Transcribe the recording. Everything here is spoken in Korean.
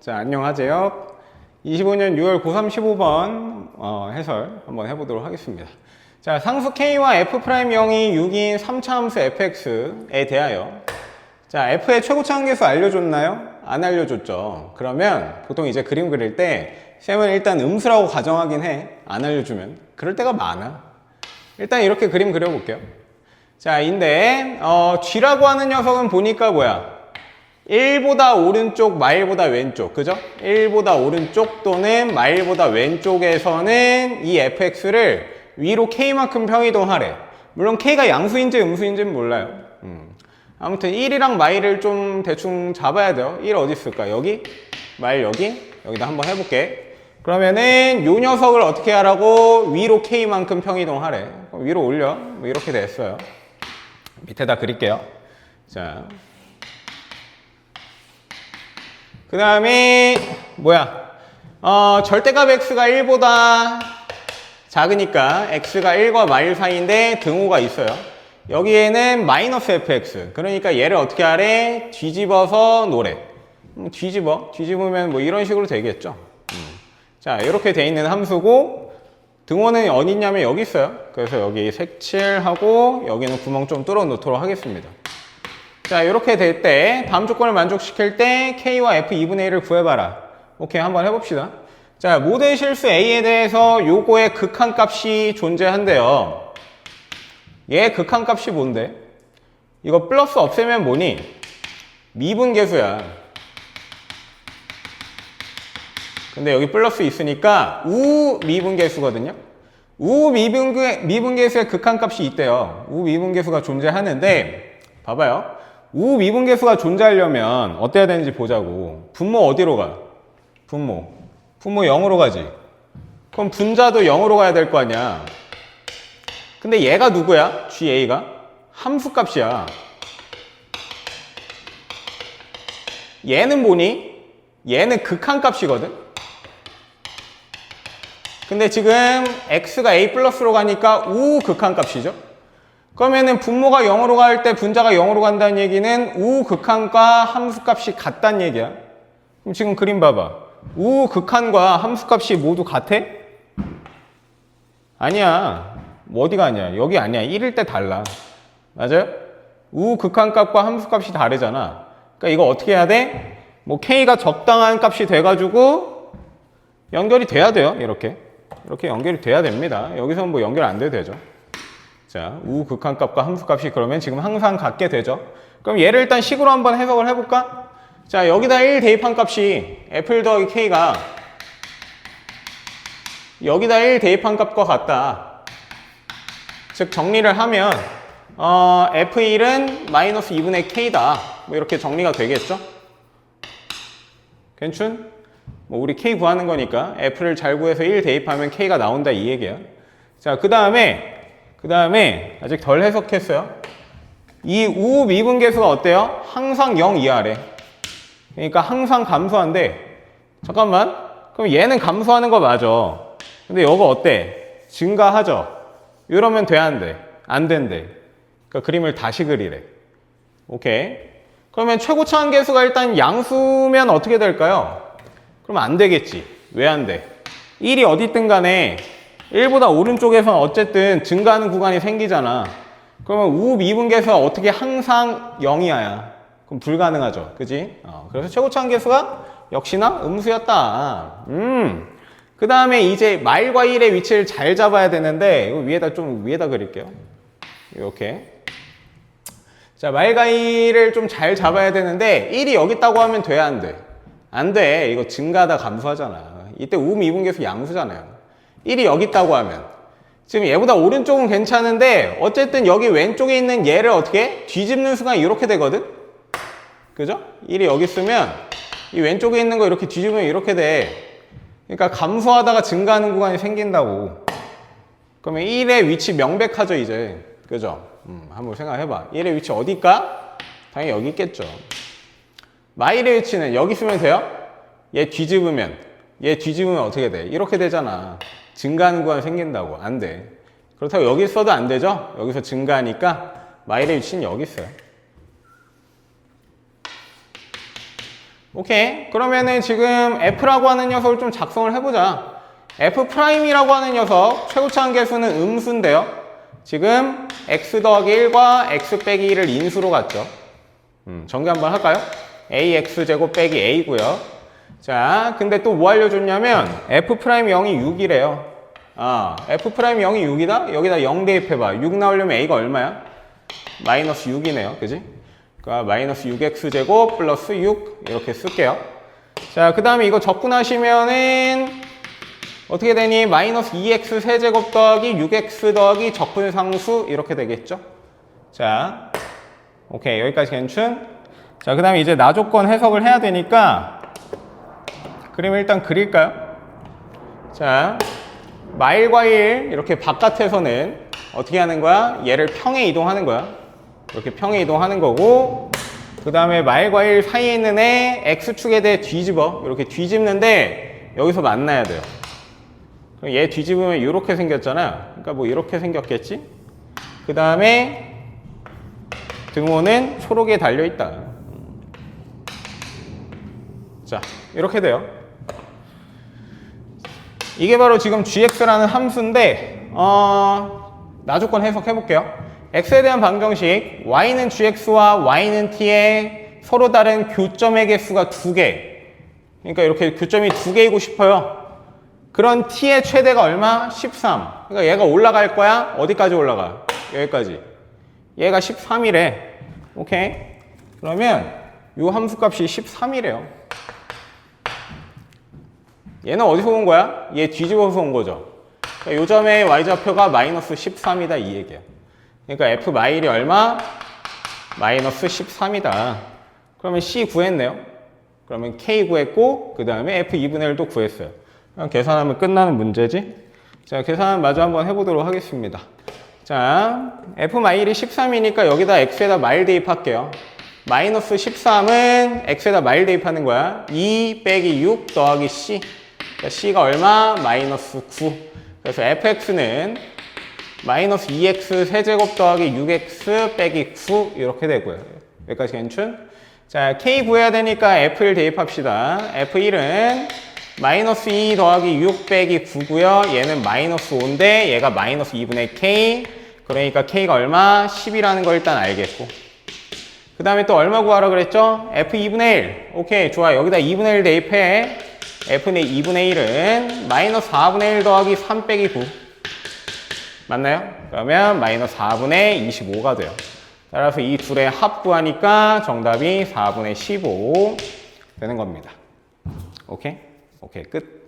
자, 안녕하세요. 25년 6월 고3 15번 어, 해설 한번 해보도록 하겠습니다. 자, 상수 K와 F'0이 6인 3차 함수 fx에 대하여 자, f의 최고차 한계수 알려줬나요? 안 알려줬죠. 그러면 보통 이제 그림 그릴 때 쌤은 일단 음수라고 가정하긴 해. 안 알려주면. 그럴 때가 많아. 일단 이렇게 그림 그려볼게요. 자, 인데 어, G라고 하는 녀석은 보니까 뭐야? 1보다 오른쪽, 마일보다 왼쪽. 그죠? 1보다 오른쪽 또는 마일보다 왼쪽에서는 이 fx를 위로 k만큼 평이동하래. 물론 k가 양수인지 음수인지는 몰라요. 음. 아무튼 1이랑 마일을 좀 대충 잡아야 돼요. 1 어디 있을까? 여기? 마일 여기? 여기다 한번 해볼게. 그러면은 요 녀석을 어떻게 하라고? 위로 k만큼 평이동하래. 위로 올려. 뭐 이렇게 됐어요. 밑에다 그릴게요. 자, 그 다음에 뭐야? 어, 절대값 x가 1보다 작으니까 x가 1과 마일 사이인데 등호가 있어요. 여기에는 마이너스 fx. 그러니까 얘를 어떻게 하래? 뒤집어서 놓으래. 음, 뒤집어. 뒤집으면 뭐 이런 식으로 되겠죠. 음. 자 이렇게 돼 있는 함수고 등호는 어디 있냐면 여기 있어요. 그래서 여기 색칠하고 여기는 구멍 좀 뚫어 놓도록 하겠습니다 자, 이렇게 될 때 다음 조건을 만족시킬 때 K와 F 2분의 1을 구해봐라. 오케이, 한번 해봅시다. 자, 모든 실수 A에 대해서 요거의 극한값이 존재한대요. 얘 극한값이 뭔데? 이거 플러스 없애면 뭐니? 미분계수야. 근데 여기 플러스 있으니까 우 미분계수거든요. 우 미분계, 미분계수의 극한값이 있대요. 우 미분계수가 존재하는데 봐봐요. 우 미분계수가 존재하려면 어때야 되는지 보자고. 분모 어디로 가? 분모. 분모 0으로 가지. 그럼 분자도 0으로 가야 될 거 아니야. 근데 얘가 누구야? GA가? 함수값이야. 얘는 뭐니? 얘는 극한값이거든? 근데 지금 x가 a 플러스로 가니까 우 극한값이죠? 그러면은 분모가 0으로 갈 때 분자가 0으로 간다는 얘기는 우 극한과 함수값이 같다는 얘기야. 그럼 지금 그림 봐봐. 우 극한과 함수값이 모두 같아? 아니야. 뭐 어디가 아니야. 여기 아니야. 1일 때 달라. 맞아요? 우 극한값과 함수값이 다르잖아. 그러니까 이거 어떻게 해야 돼? 뭐 k가 적당한 값이 돼가지고 연결이 돼야 돼요. 이렇게. 이렇게 연결이 돼야 됩니다. 여기서는 뭐 연결 안 돼도 되죠. 자, 우 극한값과 함수값이 그러면 지금 항상 같게 되죠. 그럼 얘를 일단 식으로 한번 해석을 해볼까? 자, 여기다 1 대입한 값이 f 더하기 k가 여기다 1 대입한 값과 같다. 즉 정리를 하면 어, f1은 마이너스 2분의 k다. 뭐 이렇게 정리가 되겠죠? 괜춘? 뭐 우리 k 구하는 거니까 f를 잘 구해서 1 대입하면 k가 나온다 이 얘기야. 자, 그 다음에 그 다음에 아직 덜 해석했어요. 이 우 미분계수가 어때요? 항상 0 이하래. 그러니까 항상 감소한데 잠깐만 그럼 얘는 감소하는 거 맞아. 근데 이거 어때? 증가하죠? 이러면 돼 안 돼? 안 된대. 그러니까 그림을 다시 그리래. 오케이. 그러면 최고차 한계수가 일단 양수면 어떻게 될까요? 그럼 안 되겠지. 왜 안 돼? 1이 어디 있든 간에 1보다 오른쪽에서 어쨌든 증가하는 구간이 생기잖아. 그러면 우 미분계수가 어떻게 항상 0이야. 그럼 불가능하죠. 그지? 어, 그래서 최고차 한계수가 역시나 음수였다. 음. 그 다음에 이제 마일과 1의 위치를 잘 잡아야 되는데, 이거 위에다 좀 위에다 그릴게요. 이렇게. 자, 마일과 1을 좀 잘 잡아야 되는데, 1이 여기 있다고 하면 돼, 안 돼? 안 돼. 이거 증가하다 감소하잖아. 이때 우 미분계수 양수잖아요. 1이 여기 있다고 하면 지금 얘보다 오른쪽은 괜찮은데 어쨌든 여기 왼쪽에 있는 얘를 어떻게 뒤집는 순간 이렇게 되거든 그죠? 1이 여기 있으면 이 왼쪽에 있는 거 이렇게 뒤집으면 이렇게 돼 그러니까 감소하다가 증가하는 구간이 생긴다고 그러면 1의 위치 명백하죠 이제 그죠? 음, 한번 생각해봐 1의 위치 어디일까? 당연히 여기 있겠죠 마일의 위치는 여기 있으면 돼요? 얘 뒤집으면 얘 뒤집으면 어떻게 돼? 이렇게 되잖아 증가하는 구간이 생긴다고. 안 돼. 그렇다고 여기 있어도 안 되죠? 여기서 증가하니까 마일의 위치는 여기 있어요. 오케이. 그러면은 지금 f라고 하는 녀석을 좀 작성을 해보자. f 프라임이라고 하는 녀석 최고차항 계수는 음수인데요. 지금 x 더하기 1과 x 빼기 1을 인수로 갔죠. 음, 전개 한번 할까요? ax 제곱 빼기 a고요. 자, 근데 또 뭐 알려줬냐면 f 프라임 0이 6이래요. 아, f 프라임 0이 6이다? 여기다 0 대입해봐. 6 나오려면 a가 얼마야? 마이너스 6이네요. 그지? 그러니까 마이너스 6x 제곱 플러스 6 이렇게 쓸게요. 자, 그 다음에 이거 적분하시면은 어떻게 되니? 마이너스 2x 세제곱 더하기 6x 더하기 적분상수 이렇게 되겠죠? 자, 오케이. 여기까지 괜춘? 자, 그 다음에 이제 나조건 해석을 해야 되니까 그림을 일단 그릴까요? 자, 마일과 일 이렇게 바깥에서는 어떻게 하는 거야? 얘를 평에 이동하는 거야. 이렇게 평에 이동하는 거고 그 다음에 마일과 일 사이에 있는 애 x축에 대해 뒤집어 이렇게 뒤집는데 여기서 만나야 돼요. 그럼 얘 뒤집으면 이렇게 생겼잖아. 그러니까 뭐 이렇게 생겼겠지? 그 다음에 등호는 초록에 달려 있다. 자, 이렇게 돼요. 이게 바로 지금 gx라는 함수인데 어, 나조건 해석해 볼게요. x에 대한 방정식 y는 gx와 y는 t의 서로 다른 교점의 개수가 두 개. 그러니까 이렇게 교점이 두 개이고 싶어요. 그런 t의 최대가 얼마? 13. 그러니까 얘가 올라갈 거야. 어디까지 올라가? 여기까지. 얘가 13이래. 오케이. 그러면 이 함수 값이 13이래요. 얘는 어디서 온 거야? 얘 뒤집어서 온 거죠. 그러니까 요 점의 y좌표가 마이너스 13이다 이 얘기야. 그러니까 f 마일이 얼마? 마이너스 13이다. 그러면 c 구했네요. 그러면 k 구했고 그 다음에 f 2분의 1도 구했어요. 그냥 계산하면 끝나는 문제지. 자 계산 마저 한번 해보도록 하겠습니다. 자 f 마일이 13이니까 여기다 x에다 마일 대입할게요. 마이너스 13은 x에다 마일 대입하는 거야. 2 빼기 6 더하기 c. 그러니까 c가 얼마? 마이너스 9. 그래서 fx는 마이너스 2x 세제곱 더하기 6x 빼기 9 이렇게 되고요. 여기까지 괜춘? 자, k 구해야 되니까 f를 대입합시다. f1은 마이너스 2 더하기 6 빼기 9고요. 얘는 마이너스 5인데 얘가 마이너스 2분의 k. 그러니까 k가 얼마? 10이라는 걸 일단 알겠고. 그 다음에 또 얼마 구하라 그랬죠? f2분의 1. 오케이, 좋아. 여기다 2분의 1 대입해. F의 2분의 1은 마이너스 4분의 1 더하기 3 빼기 9. 맞나요? 그러면 마이너스 4분의 25가 돼요. 따라서 이 둘의 합 구하니까 정답이 4분의 15 되는 겁니다. 오케이? 오케이, 끝.